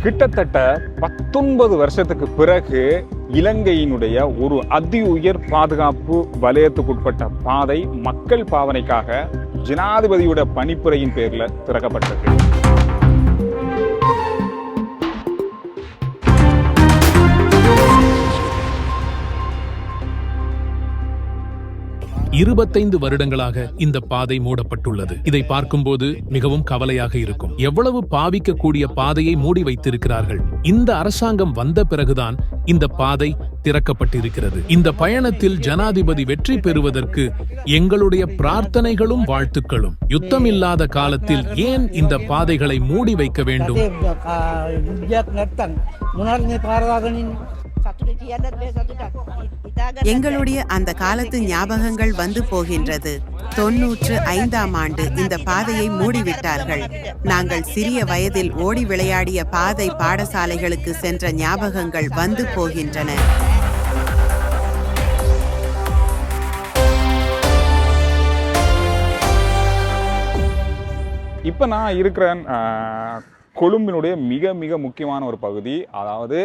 கிட்டத்தட்ட பத்தொன்பது வருஷத்துக்கு பிறகு இலங்கையினுடைய ஒரு அதி உயர் பாதுகாப்பு வலயத்துக்குட்பட்ட பாதை மக்கள் பாவனைக்காக ஜனாதிபதியோட பணிப்புரையின் பேர்ல திறக்கப்பட்டது இருபத்தைந்து வருடங்களாக இந்த பாதை மூடப்பட்டுள்ளது. இதை பார்க்கும்போது மிகவும் கவலையாக இருக்கும். எவ்வளவு பாவிக்கக்கூடிய பாதையை மூடி வைத்திருக்கிறார்கள். இந்த அரசாங்கம் வந்த பிறகுதான் இந்த பாதை திறக்கப்பட்டிருக்கிறது. இந்த பயணத்தில் ஜனாதிபதி வெற்றி பெறுவதற்கு எங்களுடைய பிரார்த்தனைகளும் வாழ்த்துக்களும். யுத்தம் இல்லாத காலத்தில் ஏன் இந்த பாதைகளை மூடி வைக்க வேண்டும்? எங்களுடைய அந்த காலத்து ஞாபகங்கள் வந்து போகின்றது. தொன்னூற்று ஐந்தாம் ஆண்டு இந்த பாதையை மூடிவிட்டார்கள். நாங்கள் சிறிய வயதில் ஓடி விளையாடிய பாதை பாடசாலைகளுக்கு சென்ற ஞாபகங்கள் வந்து போகின்றன. இப்போ நான் இருக்கிற கொழும்பினுடைய மிக மிக முக்கியமான ஒரு பகுதி. அதாவது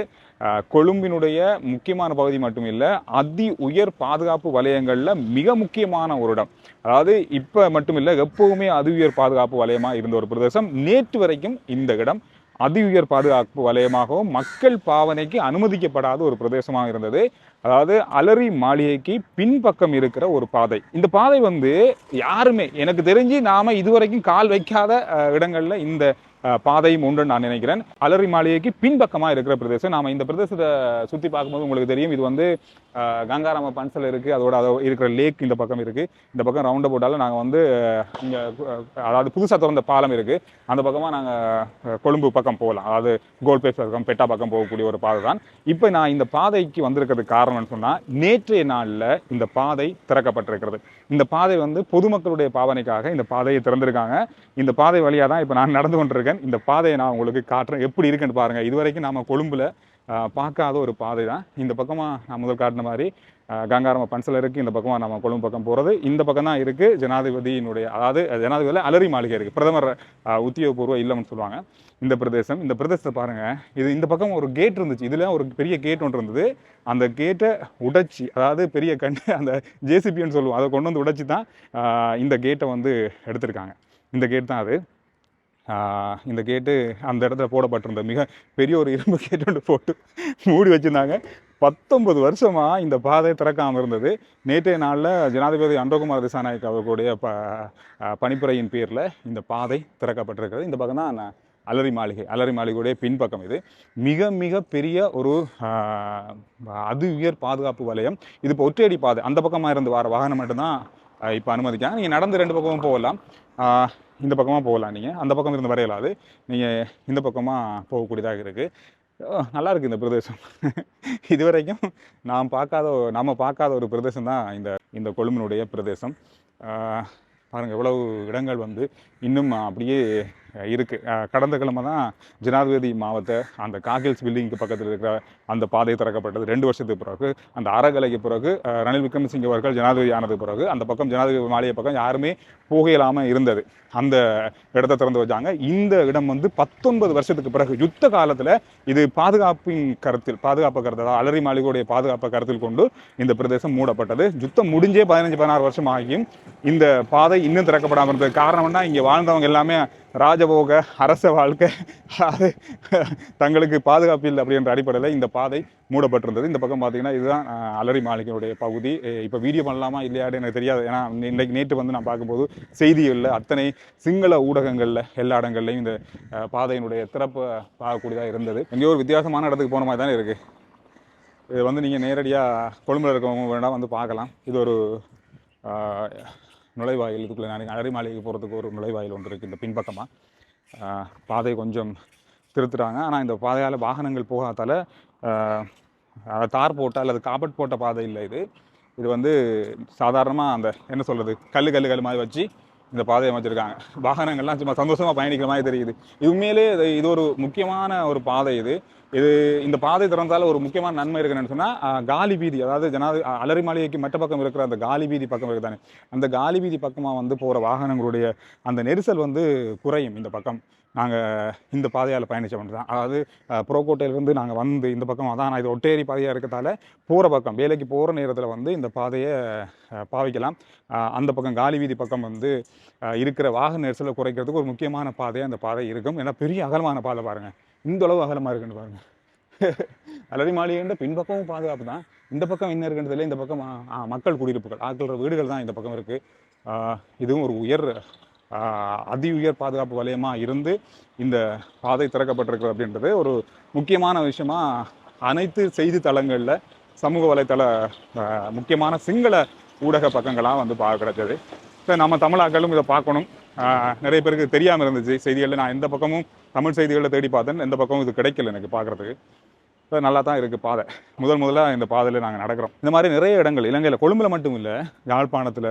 கொழும்பினுடைய முக்கியமான பகுதி மட்டும் இல்லை அதி உயர் பாதுகாப்பு வலயங்களில் மிக முக்கியமான ஒரு இடம். அதாவது இப்போ மட்டும் இல்லை எப்போவுமே அதி உயர் பாதுகாப்பு வலயமாக இருந்த ஒரு பிரதேசம். நேற்று வரைக்கும் இந்த இடம் அதி உயர் பாதுகாப்பு வலயமாகவும் மக்கள் பாவனைக்கு அனுமதிக்கப்படாத ஒரு பிரதேசமாக இருந்தது. அதாவது அலரி மாளிகைக்கு பின்பக்கம் இருக்கிற ஒரு பாதை. இந்த பாதை வந்து யாருமே எனக்கு தெரிஞ்சு நாம இதுவரைக்கும் கால் வைக்காத இடங்களில் இடங்கள்ல இந்த பாதையும் ஒன்றுன்னு நான் நினைக்கிறேன். அலரி மாளிகைக்கு பின்பக்கமாக இருக்கிற பிரதேசம். நாம் இந்த பிரதேசத்தை சுற்றி பார்க்கும்போது உங்களுக்கு தெரியும் இது வந்து கங்காராம பன்சல் இருக்குது அதோட அதை இருக்கிற லேக் இந்த பக்கம் இருக்குது இந்த பக்கம் ரவுண்ட் போட்டாலும் நாங்கள் வந்து இங்கே அதாவது புதுசாக திறந்த பாலம் இருக்குது அந்த பக்கமாக நாங்கள் கொழும்பு பக்கம் போகலாம். அதாவது கோல்பேஸ் பக்கம் பெட்டா பக்கம் போகக்கூடிய ஒரு பாதை தான் இப்போ நான் இந்த பாதைக்கு வந்திருக்கிறது காரணம் காரணம்னு சொன்னால் நேற்றைய நாளில் இந்த பாதை திறக்கப்பட்டிருக்கிறது. இந்த பாதை வந்து பொதுமக்களுடைய பாவனைக்காக இந்த பாதையை திறந்திருக்காங்க. இந்த பாதை வழியா தான் இப்போ நான் நடந்து கொண்டிருக்கேன். இந்த பாதையை நான் உங்களுக்கு காட்டுறேன். எப்படி இருக்குன்னு பாருங்க. இதுவரைக்கும் நாம கொழும்புல பார்க்காத ஒரு பாதை தான் இந்த பக்கமாக நான் முதல் காட்டின மாதிரி கங்காரம பன்சல் இருக்குது இந்த பக்கமாக நம்ம கொழும்பு பக்கம் போகிறது இந்த பக்கம் தான் இருக்குது ஜனாதிபதியினுடைய அதாவது ஜனாதிபதியில் அலரி மாளிகை இருக்குது பிரதமர் உத்தியோகபூர்வ இல்லம்னு சொல்லுவாங்க. இந்த பிரதேசம் இந்த பிரதேசத்தை பாருங்கள் இது இந்த பக்கம் ஒரு கேட் இருந்துச்சு. இதில் ஒரு பெரிய கேட் ஒன்று இருந்தது. அந்த கேட்டை உடைச்சி அதாவது பெரிய கண்டு அந்த ஜேசிபின்னு சொல்லுவோம். அதை கொண்டு வந்து உடைச்சி தான் இந்த கேட்டை வந்து எடுத்திருக்காங்க. இந்த கேட் தான் அது. இந்த கேட்டு அந்த இடத்துல போடப்பட்டிருந்த மிக பெரிய ஒரு இரும்பு கேட்டு ஒன்று போட்டு மூடி வச்சுருந்தாங்க. பத்தொன்பது வருஷமாக இந்த பாதை திறக்காமல் இருந்தது. நேற்றைய நாளில் ஜனாதிபதி அன்றகுமார் திசாநாயக் அவர்களுடைய ப பணிப்புரையின் பேரில் இந்த பாதை திறக்கப்பட்டிருக்கிறது. இந்த பக்கம் தான் அலரி மாளிகை அலரி மாளிகையுடைய பின்பக்கம் இது. மிக மிக பெரிய ஒரு அது உயர் பாதுகாப்பு வலயம். இது இப்போ ஒற்றையடி பாதை. அந்த பக்கமாக இருந்து வர வாகனம் மட்டும்தான் இப்போ அனுமதிக்காங்க நீங்கள் நடந்து ரெண்டு பக்கமும் போகலாம். இந்த பக்கமாக போகலாம் நீங்கள் அந்த பக்கம் இருந்து வரையலாது நீங்கள் இந்த பக்கமாக போகக்கூடியதாக இருக்குது நல்லா இருக்குது இந்த பிரதேசம். இதுவரைக்கும் நாம் பார்க்காத நாம் பார்க்காத ஒரு பிரதேசம் தான் இந்த இந்த கொழும்பினுடைய பிரதேசம். பாருங்கள் எவ்வளவு இடங்கள் வந்து இன்னும் அப்படியே இருக்குது கடந்த கிழமை தான் ஜனாதிபதி மாவட்ட அந்த காகில்ஸ் பில்டிங்க்கு பக்கத்தில் இருக்கிற அந்த பாதை திறக்கப்பட்டது. ரெண்டு வருஷத்துக்கு பிறகு அந்த அறகலைக்கு பிறகு ரணில் விக்ரமசிங்க அவர்கள் ஜனாதிபதி ஆனதுக்கு பிறகு அந்த பக்கம் ஜனாதிபதி மாளிகை பக்கம் யாருமே போக இல்லாமல் இருந்தது. அந்த இடத்த திறந்து வச்சாங்க. இந்த இடம் வந்து பத்தொன்பது வருஷத்துக்கு பிறகு யுத்த காலத்தில் இது பாதுகாப்பின் கருத்தில் பாதுகாப்பு கருத்தில் அலரி மாளிகையுடைய பாதுகாப்பை கருத்தில் கொண்டு இந்த பிரதேசம் மூடப்பட்டது. யுத்தம் முடிஞ்சே பதினஞ்சு பதினாறு வருஷம் ஆகியும் இந்த பாதை இன்னும் திறக்கப்படாமல் இருந்தது. காரணம்னா இங்கே வாழ்ந்தவங்க எல்லாமே ராஜபோக அரச வாழ்க்கை. அது தங்களுக்கு பாதுகாப்பு இல்லை அப்படின்ற அடிப்படையில் இந்த பாதை மூடப்பட்டிருந்தது. இந்த பக்கம் பார்த்தீங்கன்னா இதுதான் அலரி மாளிகையுடைய பகுதி. இப்போ வீடியோ பண்ணலாமா இல்லையாடு எனக்கு தெரியாது. ஏன்னா இன்றைக்கு நேற்று வந்து நான் பார்க்கும்போது செய்திகளில் அத்தனை சிங்கள ஊடகங்களில் எல்லா இடங்கள்லையும் இந்த பாதையினுடைய திறப்பு பார்க்கக்கூடியதாக இருந்தது. எங்கேயோ ஒரு வித்தியாசமான இடத்துக்கு போன மாதிரி தானே இருக்குது இது வந்து நீங்கள் நேரடியாக கொழும்பில் இருக்கவங்க வேணால் வந்து பார்க்கலாம். இது ஒரு நுழைவாயில் இதுக்குள்ளே நான் அரைமாலைக்கு போகிறதுக்கு ஒரு நுழைவாயில் ஒன்று இருக்குது இந்த பின்பக்கமாக பாதை கொஞ்சம் திருத்துறாங்க. ஆனால் இந்த பாதையால் வாகனங்கள் போகாதால தார் போட்ட அல்லது காபட் போட்ட பாதை இல்லை இது. இது வந்து சாதாரணமாக அந்த என்ன சொல்கிறது கல் கல் கல் மாதிரி வச்சு இந்த பாதையை அமைச்சிருக்காங்க. வாகனங்கள்லாம் சும்மா சந்தோஷமாக பயணிக்கிற மாதிரி தெரியுது. இது உண்மையிலே இது இது ஒரு முக்கியமான ஒரு பாதை இது. இது இந்த பாதை திறந்தால ஒரு முக்கியமான நன்மை இருக்குன்னு சொன்னால் காலி வீதி அதாவது ஜனாதி அலரி மாளிகைக்கு மற்ற பக்கம் இருக்கிற அந்த காலி வீதி பக்கம் இருக்குதானே? அந்த காலி வீதி பக்கமாக வந்து போகிற வாகனங்களுடைய அந்த நெரிசல் வந்து குறையும் இந்த பக்கம். நாங்கள் இந்த பாதையால் பயணித்தோம் தான் அதாவது அஹ், புறக்கோட்டையிலேருந்து நாங்கள் வந்து இந்த பக்கம் அதான் இது ஒட்டேரி பாதையாக இருக்கிறதால போகிற பக்கம் வேலைக்கு போகிற நேரத்தில் வந்து இந்த பாதையை பாவிக்கலாம். அந்த பக்கம் காலி வீதி பக்கம் வந்து இருக்கிற வாகன நெரிசலை குறைக்கிறதுக்கு ஒரு முக்கியமான பாதையாக அந்த பாதை இருக்கும். ஏன்னா பெரிய அகலமான பாதை பாருங்கள் இந்த அளவு அகலமாக இருக்குன்னு பாருங்கள் அலரி மாளிகைன்ற பின்பக்கமும் பாதுகாப்பு தான். இந்த பக்கம் என்ன இருக்குன்றதுல இந்த பக்கம் மக்கள் குடியிருப்புகள் ஆட்கள வீடுகள் தான் இந்த பக்கம் இருக்குது இதுவும் ஒரு உயர் அதி உயர் பாதுகாப்பு வலயமாக இருந்து இந்த பாதை திறக்கப்பட்டிருக்கு அப்படின்றது ஒரு முக்கியமான விஷயமா அனைத்து செய்தித்தளங்களில் சமூக வலைத்தள முக்கியமான சிங்கள ஊடக பக்கங்களாக வந்து பார்க்க கிடச்சது. இப்போ நம்ம தமிழாக்களும் இதை பார்க்கணும். நிறைய பேருக்கு தெரியாமல் இருந்துச்சு. செய்திகளில் நான் எந்த பக்கமும் தமிழ் செய்திகளில் தேடி பார்த்தேன். எந்த பக்கமும் இது கிடைக்கல எனக்கு பார்க்குறதுக்கு. நல்லா தான் இருக்குது பாதை. முதல் முதலாக இந்த பாதையில் நாங்கள் நடக்கிறோம். இந்த மாதிரி நிறைய இடங்கள் இலங்கையில் கொழும்பில் மட்டும் இல்லை யாழ்ப்பாணத்தில்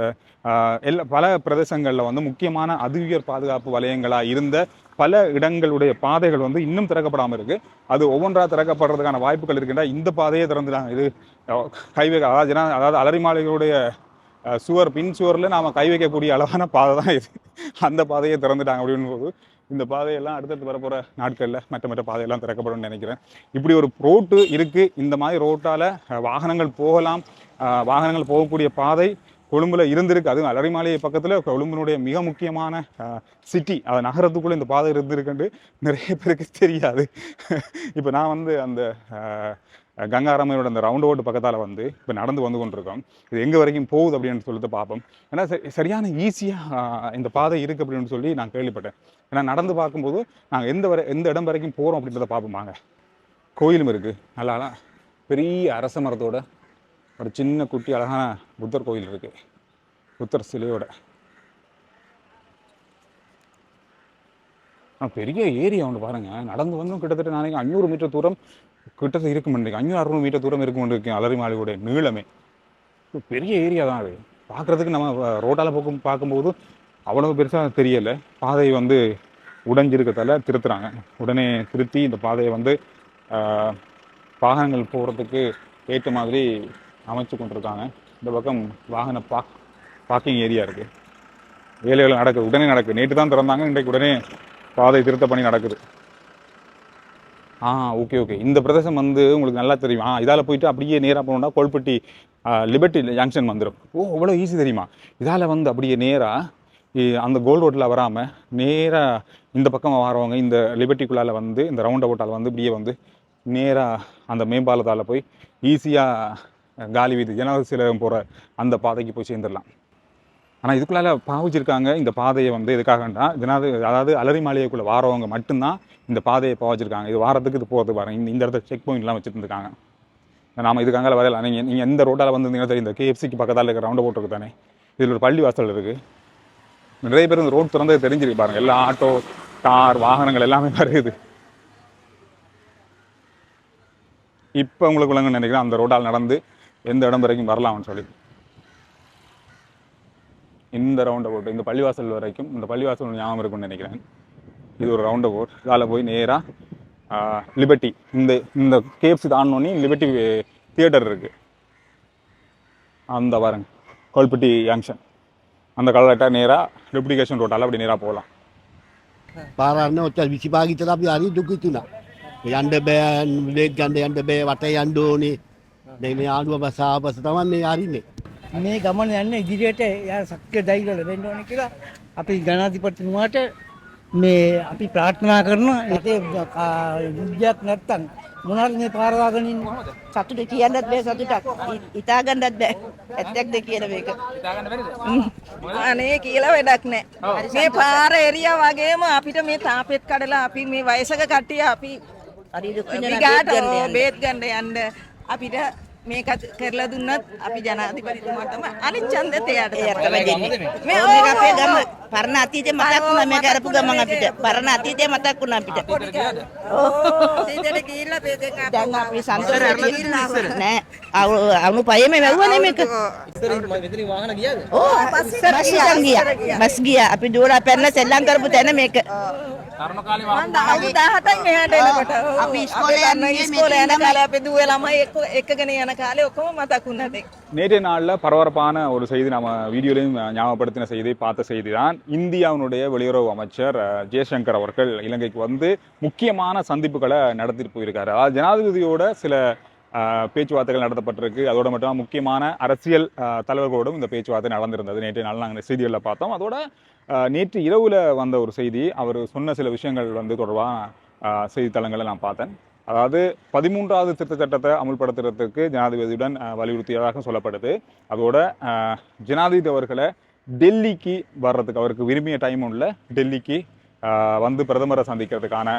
எல்லா பல பிரதேசங்களில் வந்து முக்கியமான அதிவியர் பாதுகாப்பு வலயங்களாக இருந்த பல இடங்களுடைய பாதைகள் வந்து இன்னும் திறக்கப்படாமல் இருக்குது அது ஒவ்வொன்றா திறக்கப்படுறதுக்கான வாய்ப்புகள் இருக்குன்னா இந்த பாதையே திறந்துட்டாங்க. இது அஹ், கை அதாவது அதாவது அலரிமாலைகளுடைய சுவர் பின் சுவரில் நாம் கை வைக்கக்கூடிய அளவான பாதை தான் இது. அந்த பாதையை திறந்துட்டாங்க அப்படின்னும் போது இந்த பாதையெல்லாம் அடுத்தடுத்து வரப்போகிற நாட்களில் மற்ற மற்ற பாதையெல்லாம் திறக்கப்படும் நினைக்கிறேன். இப்படி ஒரு ரோட்டு இருக்குது இந்த மாதிரி ரோட்டால் வாகனங்கள் போகலாம். வாகனங்கள் போகக்கூடிய பாதை கொழும்புல இருந்திருக்கு. அதுவும் அலரிமாளிகை பக்கத்தில் கொழும்பினுடைய மிக முக்கியமான சிட்டி அது நகரத்துக்குள்ளே இந்த பாதை இருந்திருக்குன்ட்டு நிறைய பேருக்கு தெரியாது. இப்போ நான் வந்து அந்த கங்காராமையோட அந்த ரவுண்ட் ஓட்டு பக்கத்தால் வந்து இப்போ நடந்து வந்து கொண்டிருக்கோம். இது எங்கே வரைக்கும் போகுது அப்படின்னு சொல்லிட்டு பார்ப்போம். ஏன்னா சரியான ஈஸியாக இந்த பாதை இருக்குது அப்படின்னு சொல்லி நான் கேள்விப்பட்டேன். ஏன்னா நடந்து பார்க்கும்போது நாங்கள் எந்த வரை எந்த இடம் வரைக்கும் போகிறோம் அப்படின்றத பார்ப்போமாங்க கோயிலும் இருக்குது நல்லா அழகா பெரிய அரச மரத்தோட ஒரு சின்ன குட்டி அழகான புத்தர் கோயில் இருக்குது புத்தர் சிலையோட. பெரிய ஏரியா ஒன்று பாருங்க. நடந்து வந்தும் கிட்டத்தட்ட நாளைக்கு ஐநூறு மீட்டர் தூரம் கிட்டத்தட்ட இருக்கும் நினைக்கிறேன். அஞ்சூறு அறுநூறு மீட்டர் தூரம் இருக்கும் இருக்கேன் அலரி மாளிகையுடைய நீளமே. பெரிய ஏரியா தான் அது. பார்க்குறதுக்கு நம்ம ரோட்டால் போக்கும் பார்க்கும்போது அவ்வளவு பெருசாக தெரியலை. பாதை வந்து உடைஞ்சிருக்கதால திருத்துறாங்க. உடனே திருத்தி இந்த பாதையை வந்து வாகனங்கள் போகிறதுக்கு ஏற்ற மாதிரி அமைச்சு கொண்டிருக்காங்க. இந்த பக்கம் வாகன பார்க் பார்க்கிங் ஏரியா இருக்குது வேலைகள் நடக்குது. உடனே நடக்குது. நேற்று தான் திறந்தாங்க. இன்றைக்கு உடனே பாதை திருத்த பணி நடக்குது. ஆ ஓகே ஓகே இந்த பிரதேசம் வந்து உங்களுக்கு நல்லா தெரியும். ஆ இதால் போயிட்டு அப்படியே நேராக போனோம்னா கோல்பட்டி லிபர்ட்டி ஜங்ஷன் வந்துடும் ஓ அவ்வளோ ஈஸி தெரியுமா? இதால் வந்து அப்படியே நேராக அந்த கோல் ரோட்டில் வராமல் நேராக இந்த பக்கம் வரவங்க இந்த லிபர்ட்டிக்குள்ளால் வந்து இந்த ரவுண்ட் அவுட்டால் வந்து இப்படியே வந்து நேராக அந்த மேம்பாலத்தால் போய் ஈஸியாக காலி வீதி ஜனாதிபதி சிலகம் போகிற அந்த பாதைக்கு போய் சேர்ந்துடலாம் ஆனால் இதுக்குள்ளால பாவிச்சிருக்காங்க இந்த பாதையை வந்து எதுக்காகண்டா ஜனாதி அதாவது அலரி மாளிகைக்குள்ளே வாரவங்க மட்டும்தான் இந்த பாதையை பாவிச்சிருக்காங்க. இது வாரத்துக்கு இது போகிறது பாருங்க இந்த இந்த இடத்துல செக் பாயிண்ட்லாம் வச்சுட்டு இருக்காங்க நாம இதுக்காக வரையலாம். நீங்கள் நீங்கள் எந்த ரோட்டால் வந்திருந்தீங்கன்னா தெரியும். இந்த கேஎஃப்சிக்கு பக்கத்தால் இருக்கிற ரவுண்ட் போட்டுருக்கு தானே இதில் ஒரு பள்ளி வாசல் இருக்குது நிறைய பேர் இந்த ரோட் திறந்தது தெரிஞ்சிருக்கு பாருங்கள் எல்லா ஆட்டோ கார் வாகனங்கள் எல்லாமே வருது. இப்போ உங்களுக்கு விளங்குன்னு நினைக்கிறேன் அந்த ரோட்டால் நடந்து எந்த இடம் வரைக்கும் வரலாம்னு சொல்லி. இந்த ரவுண்ட் போட்டு இந்த பள்ளிவாசல் வரைக்கும் இந்த பள்ளிவாசல் ஒன்று ஞாபகம் இருக்கும்னு நினைக்கிறேன் இது ஒரு ரவுண்ட் போட் இதால் போய் நேராக லிபர்ட்டி இந்த இந்த கேப்ஸ் தாண்டோன்னே லிபர்ட்டி தியேட்டர் இருக்குது அந்த பாருங்க கோல்பட்டி ஜங்ஷன் அந்த கலர்ட்டாக நேராக டெப்ளிகேஷன் ரோட்டால் அப்படி நேராக போகலாம் පාරන්න ඔච්චර විසිපාගිතර අපි හරි දුකිතුනා යන්ඩ බෑ ලේත් ගන්ඩ යන්ට බෑ වට යන්ඩ ඕනේ දෙන ආඩුව බසාපස තමන්නේ අරින්නේ මේ ගමන යන්න ඉදිරියට යා සක්්‍ය දයිගල වෙන්න ඕන කියලා අපි ජනාධිපතිතුමාට මේ අපි ප්‍රාර්ථනා කරන ඒ යුද්ධයක් නැත්තන් මොනල් මේ පාරවාගනින් සතුට කියන්නත් බෑ සතුටක්. හිතාගන්නත් බෑ. ඇත්තක්ද කියන මේක අනේ කියලා වැඩක් නෑ. මේ පාර එරිය වගේම අපිට මේ තාපෙත් කඩලා අපි මේ වයසක කට්ටිය අපි හරි දුක් යන්න. බේත් ගන්න යන්න. අපිට මේක කරලා දුන්නත් අපි ජනාධිපතිතුමාටම අනිත් ඡන්දෙත් එයාට මේ ඕ, මේක අපේ ගම. පරණ අතීතේ මතක් වුණා. මේක අරපු ගමන් අපිට. පරණ අතීතේ මතක් වුණා අපිට. සීතල ගිහිල්ලා මේකෙන් දැන් අපි සන්තෝෂ නෑ. අවු- අවුණු පයේම වැව්වනේ මේක. ඕ බස් ගියා. බස් ගියා. අපි දුවලා පැනලා සෙල්ලම් කරපු තැන මේක நேற்றைய நாளில் பரபரப்பான ஒரு செய்தி நம்ம வீடியோலையும் ஞாபகப்படுத்தின செய்தி பார்த்த செய்தி தான் இந்தியாவினுடைய வெளியுறவு அமைச்சர் ஜெய்சங்கர் அவர்கள் இலங்கைக்கு வந்து முக்கியமான சந்திப்புகளை நடத்திட்டு போயிருக்காரு அதாவது ஜனாதிபதியோட சில பேச்சுவார்த்தைகள் நடத்தப்பட்டிருக்கு. அதோட மட்டும் முக்கியமான அரசியல் தலைவர்களோடும் இந்த பேச்சுவார்த்தை நடந்திருந்தது. நேற்று நாள் நாங்கள் செய்திகளில் பார்த்தோம். அதோட நேற்று இரவில் வந்த ஒரு செய்தி அவர் சொன்ன சில விஷயங்கள் வந்து தொடர்பாக செய்தித்தளங்களை நான் பார்த்தேன். அதாவது பதிமூன்றாவது திருத்த சட்டத்தை அமுல்படுத்துறதுக்கு ஜனாதிபதியுடன் வலியுறுத்தியதாக சொல்லப்படுது. அதோட ஜனாதிபதி அவர்களை டெல்லிக்கு வர்றதுக்கு அவருக்கு விரும்பிய டைம் உள்ள டெல்லிக்கு வந்து பிரதமரை சந்திக்கிறதுக்கான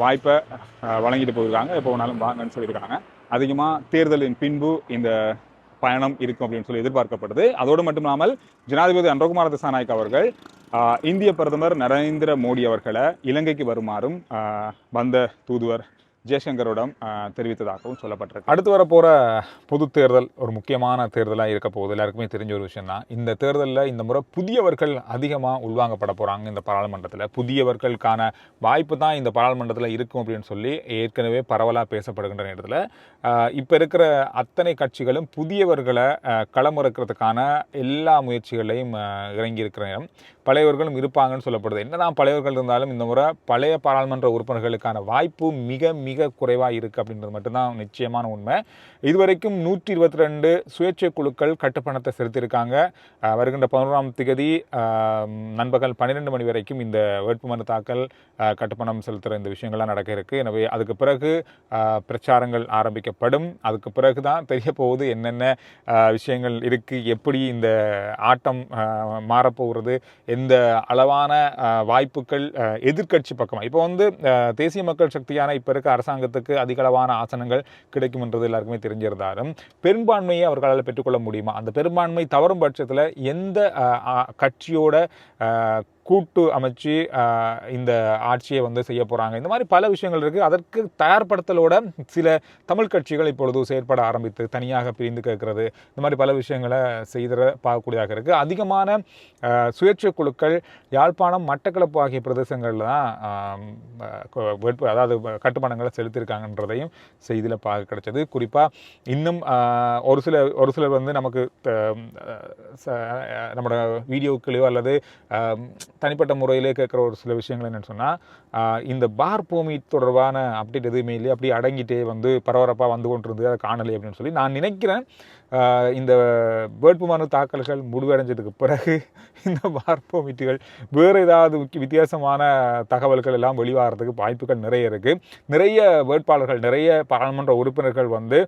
வாய்ப்பை வழங்கிட்டு போயிருக்காங்க. எப்போ வேணாலும் வாங்கன்னு சொல்லியிருக்காங்க. அதிகமாக தேர்தலின் பின்பு இந்த பயணம் இருக்கும் அப்படின்னு சொல்லி எதிர்பார்க்கப்படுது. அதோடு மட்டும் இல்லாமல் ஜனாதிபதி அன்றகுமார திசாநாயக் அவர்கள் ஆஹ், இந்திய பிரதமர் நரேந்திர மோடி அவர்களை இலங்கைக்கு வருமாறும் ஆஹ், வந்த தூதுவர் ஜெய்சங்கரிடம் தெரிவித்ததாகவும் சொல்லப்பட்டிருக்கு. அடுத்து வரப்போகிற பொது தேர்தல் ஒரு முக்கியமான தேர்தலாக இருக்க போகுது. எல்லாருக்குமே தெரிஞ்ச ஒரு விஷயம் தான். இந்த தேர்தலில் இந்த முறை புதியவர்கள் அதிகமாக உள்வாங்கப்பட போகிறாங்க இந்த பாராளுமன்றத்தில். புதியவர்களுக்கான வாய்ப்பு தான் இந்த பாராளுமன்றத்தில் இருக்கும் அப்படின்னு சொல்லி ஏற்கனவே பரவலாக பேசப்படுகின்ற நேரத்தில் இப்போ இருக்கிற அத்தனை கட்சிகளும் புதியவர்களை களமிறக்கிறதுக்கான எல்லா முயற்சிகளையும் ஆஹ், இறங்கி இருக்கிற நேரம். பழையவர்களும் இருப்பாங்கன்னு சொல்லப்படுது. என்னதான் பழையவர்கள் இருந்தாலும் இந்த முறை பழைய பாராளுமன்ற உறுப்பினர்களுக்கான வாய்ப்பு மிக மிக குறைவாக இருக்குது அப்படின்றது மட்டும்தான் நிச்சயமான உண்மை. இதுவரைக்கும் நூற்றி இருபத்தி ரெண்டு சுயேட்சை குழுக்கள் கட்டுப்பணத்தை செலுத்தியிருக்காங்க. வருகின்ற பதினோராம் திகதி நண்பகல் பன்னிரெண்டு மணி வரைக்கும் இந்த வேட்புமனு தாக்கல் கட்டுப்பணம் செலுத்துகிற இந்த விஷயங்கள்லாம் நடக்க இருக்கு. எனவே அதுக்கு பிறகு பிரச்சாரங்கள் ஆரம்பிக்கப்படும். அதுக்கு பிறகு தான் தெரிய போகுது என்னென்ன விஷயங்கள் இருக்குது எப்படி இந்த ஆட்டம் மாறப்போகிறது எந்த அளவான வாய்ப்புகள் எதிர்கட்சி எதிர்க்கட்சி பக்கமாக இப்போ வந்து தேசிய மக்கள் சக்தியான இப்போ இருக்க அரசாங்கத்துக்கு அதிகளவான ஆசனங்கள் கிடைக்கும் என்றது எல்லாருக்குமே தெரிஞ்சிருந்தாலும் பெரும்பான்மையை அவர்களால் பெற்றுக்கொள்ள முடியுமா? அந்த பெரும்பான்மை தவறும் பட்சத்தில் எந்த அஹ், அஹ், கட்சியோட கூட்டு அமைச்சு இந்த ஆட்சியை வந்து செய்ய போகிறாங்க இந்த மாதிரி பல விஷயங்கள் இருக்குது அதற்கு தயார்படுத்தலோட சில தமிழ் கட்சிகள் இப்பொழுது செயற்பட ஆரம்பித்து தனியாக பிரிந்து கேட்கறது. இந்த மாதிரி பல விஷயங்களை செய்திட பார்க்கக்கூடியதாக இருக்குது அதிகமான சுயேட்சை குழுக்கள் யாழ்ப்பாணம் மட்டக்களப்பு ஆகிய பிரதேசங்களில் தான் கொ- அதாவது கட்டுமானங்களை செலுத்தியிருக்காங்கன்றதையும் செய்தியில் பார்க்க கிடைச்சது. குறிப்பாக இன்னும் ஒரு சில ஒரு சிலர் வந்து நமக்கு ச- நம்மளோட வீடியோக்களையோ அல்லது தனிப்பட்ட முறையிலே கேட்குற ஒரு சில விஷயங்கள் என்னென்னு சொன்னால் இந்த பார் பூமி தொடர்பான அப்டேட் எதுவுமே இல்லை அப்படியே அடங்கிட்டே வந்து பரபரப்பாக வந்து கொண்டிருந்தது அதை காணலை அப்படின்னு சொல்லி நான் நினைக்கிறேன். இந்த வேட்புமனு தாக்கல்கள் முடிவடைஞ்சதுக்கு பிறகு இந்த பார் பூமிட்டுகள் வேறு ஏதாவது முக்கிய வித்தியாசமான தகவல்கள் எல்லாம் வெளிவாகிறதுக்கு வாய்ப்புகள் நிறைய இருக்குது நிறைய வேட்பாளர்கள் நிறைய பாராளுமன்ற உறுப்பினர்கள் வந்து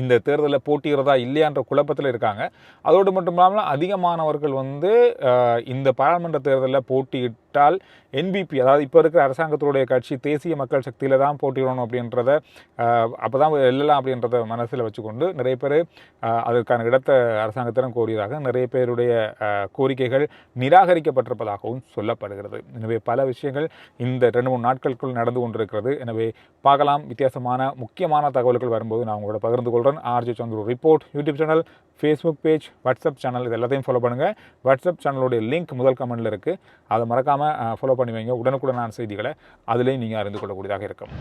இந்த தேர்தலில் போட்டியிறதா இல்லையான்ற குழப்பத்தில் இருக்காங்க. அதோடு மட்டும் இல்லாமல் அதிகமானவர்கள் வந்து இந்த பாராளுமன்ற தேர்தலில் போட்டியிட்டு விட்டால் என்பிபி அதாவது இப்போ இருக்கிற அரசாங்கத்தினுடைய கட்சி தேசிய மக்கள் சக்தியில் தான் போட்டியிடணும் அப்படின்றத அப்போ தான் எல்லாம் அப்படின்றத மனசில் வச்சுக்கொண்டு நிறைய பேர் அதற்கான இடத்தை அரசாங்கத்திடம் கோரியதாக நிறைய பேருடைய கோரிக்கைகள் நிராகரிக்கப்பட்டிருப்பதாகவும் சொல்லப்படுகிறது. எனவே பல விஷயங்கள் இந்த ரெண்டு மூணு நாட்களுக்குள் நடந்து கொண்டிருக்கிறது. எனவே பார்க்கலாம். வித்தியாசமான முக்கியமான தகவல்கள் வரும்போது நான் உங்களோட பகிர்ந்து கொள்கிறேன் RG Chandru report YouTube channel Facebook page WhatsApp channel இது எல்லாத்தையும் ஃபாலோ பண்ணுங்கள் வாட்ஸ்அப் சேனலுடைய லிங்க் முதல் கமெண்டில் இருக்குது அதை மறக்காமல் ஃபாலோ பண்ணி வைங்க உடனுக்குடனான செய்திகளை அதுலேயும் நீங்கள் அறிந்து கொள்ளக்கூடியதாக இருக்கும்.